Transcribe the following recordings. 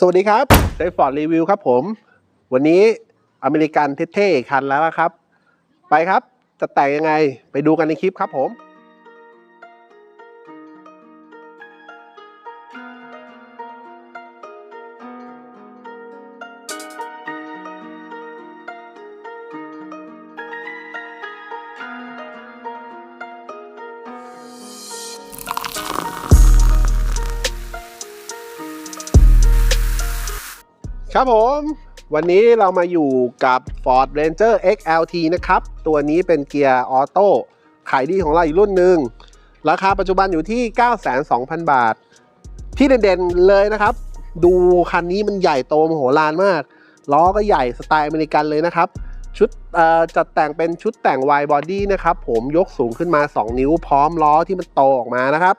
สวัสดีครับเดฟฟอร์ดรีวิวครับผม วันนี้อเมริกันเท่ๆคันแล้วครับ ไปครับ จะแต่งยังไงไปดูกันในคลิปครับผม ครับผม วันนี้เรามาอยู่กับ Ford Ranger XLT นะครับ ตัวนี้เป็นเกียร์ออโต้ขายดีของเราอีกรุ่นหนึ่ง ราคาปัจจุบันอยู่ที่9,200,000 บาท ที่เด่นๆเลยนะครับ ดูคันนี้มันใหญ่โตมโหฬารมาก ล้อก็ใหญ่สไตล์อเมริกันเลยนะครับ ชุดจัดแต่งเป็นชุดแต่ง wide body นะครับ ผมยกสูงขึ้นมา 2 นิ้วพร้อมล้อที่มันโตออกมานะครับ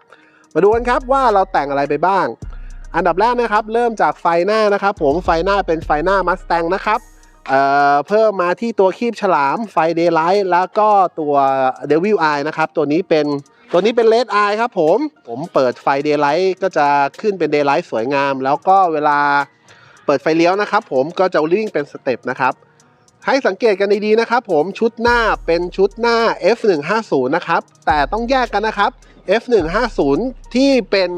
มาดูกันครับว่าเราแต่งอะไรไปบ้าง อันดับแรกนะครับ เริ่มจากไฟหน้านะครับ ผมไฟหน้าเป็นไฟหน้ามัส t ตงนะครับเเพิ่มมาที่ตัวคีบฉลามไฟเดย์ไลท์แล้วก็ตัวเดวิลไอนะครับ ตัวนี้เป็นตัวนี้เป็นเลดไอครับผม ผมเปิดไฟเดย์ไลท์ก็จะขึ้นเป็นเดย์ไลท์สวยงาม แล้วก็เวลาเปิดไฟเลี้ยวนะครับ ผมก็จะวิ่งเป็นสเต็ปนะครับให้สังเกตกันดีๆนะครับ ผมชุดหน้าเป็นชุดหน้า F150 นะครับ แต่ต้องแยกกันนะครับ F150 ที่เป็น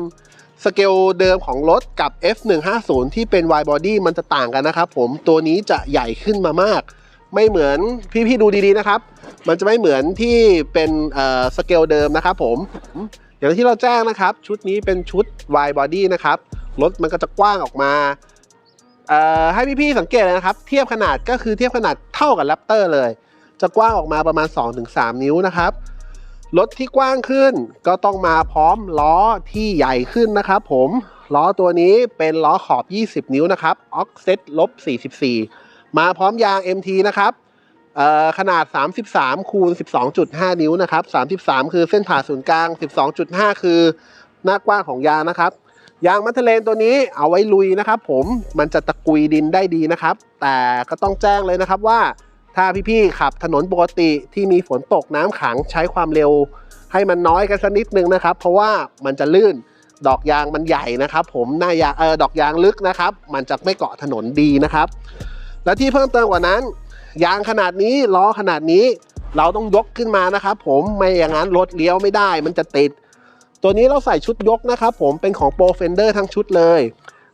สเกลเดิมของรถกับ F150 ที่เป็น wide body มันจะต่างกันนะครับผมตัวนี้จะใหญ่ขึ้นมามาก ไม่เหมือนพี่ๆดูดีๆนะครับ มันจะไม่เหมือนที่เป็นสเกลเดิมนะครับผมอย่างที่เราแจ้งนะครับ ชุดนี้เป็นชุด wide body นะครับรถมันก็จะกว้างออกมาให้พี่ๆสังเกตเลยนะครับ เทียบขนาดก็คือเทียบขนาดเท่ากับแรปเตอร์เลย จะกว้างออกมาประมาณ 2-3 นิ้วนะครับ รถที่กว้างขึ้นก็ต้องมาพร้อมล้อที่ใหญ่ขึ้นนะครับผมล้อตัวนี้เป็นล้อขอบ 20 นิ้วนะครับ offset ลบ 44 มาพร้อมยาง MT นะครับขนาด 33 คูณ 12.5 นิ้วนะครับ 33 คือเส้นผ่าศูนย์กลาง 12.5 คือหน้ากว้างของยางนะครับ ยางมัทเทเลนตัวนี้เอาไว้ลุยนะครับผม มันจะตะกุยดินได้ดีนะครับ แต่ก็ต้องแจ้งเลยนะครับว่า ถ้าพี่ๆขับถนนปกติที่มีฝนตกน้ำขังใช้ความเร็ว ให้มันน้อยกันสักนิดนึงนะครับ เพราะว่ามันจะลื่นดอกยางมันใหญ่นะครับ ผมหน้ายางเออดอกยางลึกนะครับ มันจะไม่เกาะถนนดีนะครับ และที่เพิ่มเติมกว่านั้น ยางขนาดนี้ล้อขนาดนี้ เราต้องยกขึ้นมานะครับ ผมไม่อย่างนั้นรถเลี้ยวไม่ได้ มันจะติด ตัวนี้เราใส่ชุดยกนะครับ ผมเป็นของ Pro Fender ทั้งชุดเลย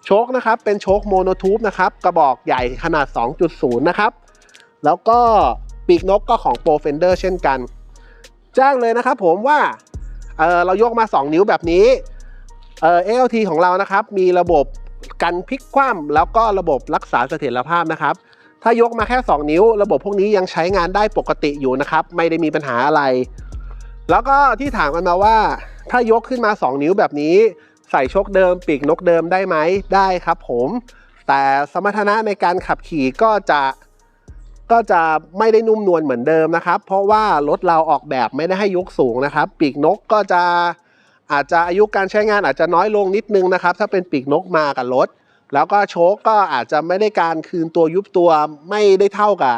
โชคนะครับเป็นโชคโมโนทูบนะครับกระบอกใหญ่ขนาด 2.0 นะครับ แล้วก็ปีกนกก็ของ Pro Fender เช่นกัน แจ้งเลยนะครับผมว่าเเรายกมา 2 นิ้วแบบนี้เอ่อ LT ของเรานะครับ มีระบบกันพลิกคว่ำแล้วก็ระบบรักษาเสถียรภาพนะครับ ถ้ายกมาแค่ 2 นิ้ว ระบบพวกนี้ยังใช้งานได้ปกติอยู่นะครับ ไม่ได้มีปัญหาอะไร แล้วก็ที่ถามกันมาว่า ถ้ายกขึ้นมา 2 นิ้วแบบนี้ ใส่ชกเดิม ปีกนกเดิมได้ไหมได้ครับผม แต่สมรรถนะในการขับขี่ก็จะ ก็จะไม่ได้นุ่มนวลเหมือนเดิมนะครับ เพราะว่ารถเราออกแบบไม่ได้ให้ยกสูงนะครับ ปีกนกก็จะอาจจะอายุการใช้งานอาจจะน้อยลงนิดนึงนะครับ ถ้าเป็นปีกนกมากับรถ แล้วก็โชคก็อาจจะไม่ได้การคืนตัวยุบตัวไม่ได้เท่ากับ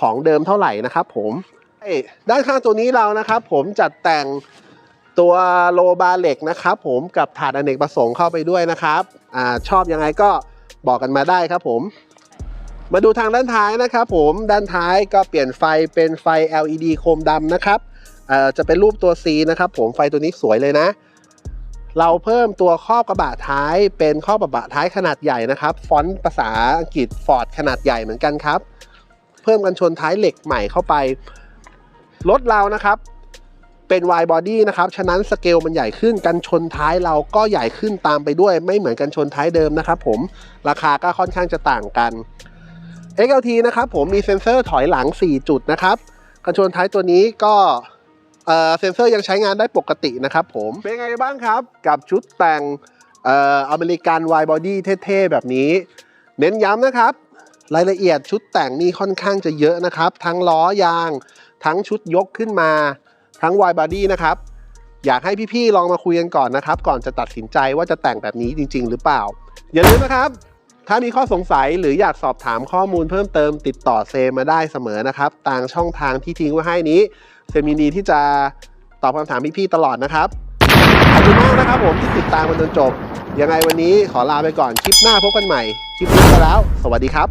ของเดิมเท่าไหร่นะครับ ผมด้านข้างตัวนี้เรานะครับ ผมจัดแต่งตัวโลบาเหล็กนะครับ ผมกับถาดอเนกประสงค์เข้าไปด้วยนะครับอชอบยังไงก็บอกกันมาได้ครับผม มาดูทางด้านท้ายนะครับผมด้านท้ายก็เปลี่ยนไฟเป็นไฟ LED โคมดำนะครับจะเป็นรูปตัว C นะครับผมไฟตัวนี้สวยเลยนะ เราเพิ่มตัวครอบกระบะท้ายเป็นครอบกระบะท้ายขนาดใหญ่นะครับ ฟอนต์ภาษาอังกฤษฟอร์ดขนาดใหญ่เหมือนกันครับ เพิ่มกันชนท้ายเหล็กใหม่เข้าไป รถเรานะครับ เป็น wide body นะครับ ฉะนั้นสเกลมันใหญ่ขึ้นกันชนท้ายเราก็ใหญ่ขึ้นตามไปด้วย ไม่เหมือนกันชนท้ายเดิมนะครับผมราคาก็ค่อนข้างจะต่างกัน XLT นะครับผมมีเซ็นเซอร์ถอยหลัง 4 จุดนะครับกันชนท้ายตัวนี้ก็เซ็นเซอร์ยังใช้งานได้ปกตินะครับผมเป็นไงบ้างครับกับชุดแต่งเอ่ออเมริกันไวบอดี้เท่ๆ แบบนี้ เน้นย้ำนะครับ รายละเอียดชุดแต่งนี่ค่อนข้างจะเยอะนะครับ ทั้งล้อยาง ทั้งชุดยกขึ้นมา ทั้งไวบอดี้นะครับ อยากให้พี่ๆ ลองมาคุยกันก่อนนะครับ ก่อนจะตัดสินใจว่าจะแต่งแบบนี้จริง ๆ หรือเปล่า อย่าลืมนะครับ ถ้ามีข้อสงสัยหรืออยากสอบถามข้อมูลเพิ่มเติมติดต่อเซมมาได้เสมอนะครับทางช่องทางที่ทิ้งไว้ให้นี้ เซมินดีที่จะตอบคำถามพี่ๆตลอดนะครับขอบคุณคุณมากนะครับผมที่ติดตามมาจนจบ ยังไงวันนี้ขอลาไปก่อนคลิปหน้าพบกันใหม่ คลิปนี้ไปแล้ว สวัสดีครับ